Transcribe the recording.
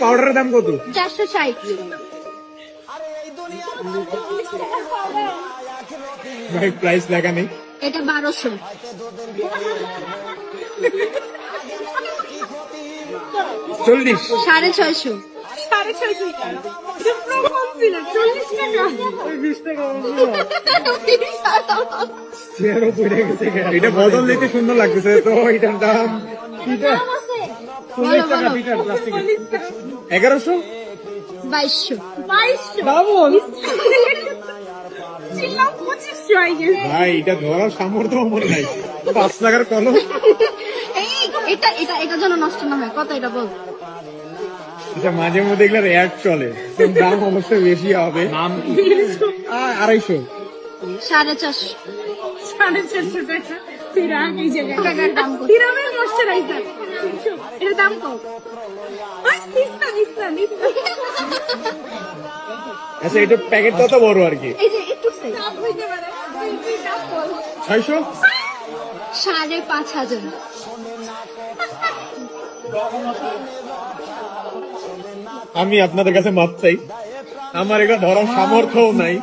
পাউডারের দাম কত? চারশো ষাট। ভাই প্রাইস লেখা নেই। এটা বারোশো। চল্লিশ। সাড়ে ছয়শো। সাড়ে ছয়শো এটা। বদল দিতে সুন্দর লাগতেছে। তো এটার দাম এগারোশো? বাইশশো। ভাই এটা ধরার সামর্থ্য আমার নাই। পাঁচ টাকার কলম। এটা এটা এটা যেন নষ্ট না হয়। কত এটা বল? মাঝে মধ্যে এগুলোর অ্যাড চলে। দাম অবশ্যই বেশি হবে। আড়াইশো। সাড়ে চারশো। দাম কত? সিরামের ময়শ্চারাইজার এর দাম কত? ওই, নিস্তা, নিস্তা, নিস্তা। আচ্ছা এটা প্যাকেট কত বড় আর কি। ছয়শো? সাড়ে পাঁচ হাজার। আমি আপনাদের কাছে মাপ চাই। আমার এটা ধরার সামর্থ্যও নাই।